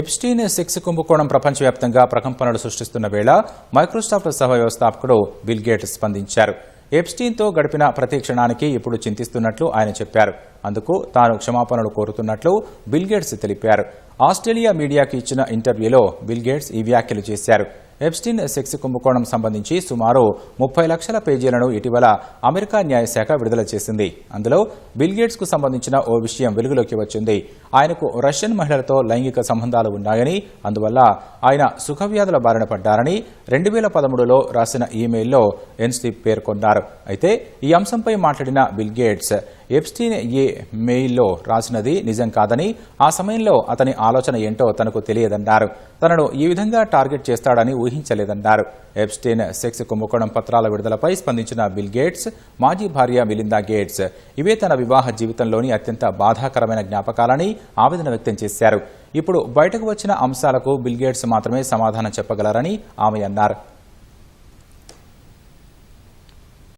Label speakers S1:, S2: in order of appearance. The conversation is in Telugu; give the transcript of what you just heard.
S1: ఎప్స్టీన్ సెక్స్ కుంభకోణం ప్రపంచవ్యాప్తంగా ప్రకంపనలు సృష్టిస్తున్న వేళ మైక్రోసాఫ్ట్ సహ వ్యవస్థాపకుడు బిల్గేట్స్ స్పందించారు. ఎప్స్టీన్తో గడిపిన ప్రతి క్షణానికి ఇప్పుడు చింతిస్తున్నట్లు ఆయన చెప్పారు. అందుకు తాను క్షమాపణలు కోరుతున్నట్లు బిల్ గేట్స్ తెలిపారు. ఆస్ట్రేలియా మీడియాకి ఇచ్చిన ఇంటర్వ్యూలో బిల్ గేట్స్ ఈ వ్యాఖ్యలు చేశారు. ఎప్స్టిన్ సెక్స్ కుంభకోణం సంబంధించి సుమారు ముప్పై లక్షల పేజీలను ఇటీవల అమెరికా న్యాయశాఖ విడుదల చేసింది. అందులో బిల్గేట్స్కు కు సంబంధించిన ఓ విషయం వెలుగులోకి వచ్చింది. ఆయనకు రష్యన్ మహిళలతో లైంగిక సంబంధాలు ఉన్నాయని అందువల్ల ఆయన సుఖవ్యాధుల బారిన పడ్డారని రెండు వేల పదమూడులో రాసిన ఈమెయిల్లో ఎన్సీ పేర్కొన్నారు. అయితే ఈ అంశంపై మాట్లాడిన బిల్గేట్స్ ఎప్స్టీన్ ఏ మెయిల్లో రాసినది నిజం కాదని ఆ సమయంలో అతని ఆలోచన ఏంటో తనకు తెలియదన్నారు. తనను ఈ విధంగా టార్గెట్ చేస్తాడని ఊహించలేదన్నారు. ఎప్స్టీన్ సెక్స్ కుంభకోణం పత్రాల విడుదలపై స్పందించిన బిల్ గేట్స్ మాజీ భార్య మిలిందా గేట్స్. ఇవే తన వివాహ జీవితంలోని అత్యంత బాధాకరమైన జ్ఞాపకాలని ఆవేదన వ్యక్తం చేశారు. ఇప్పుడు బయటకు వచ్చిన అంశాలకు బిల్ గేట్స్ మాత్రమే సమాధానం చెప్పగలరని ఆమె అన్నారు.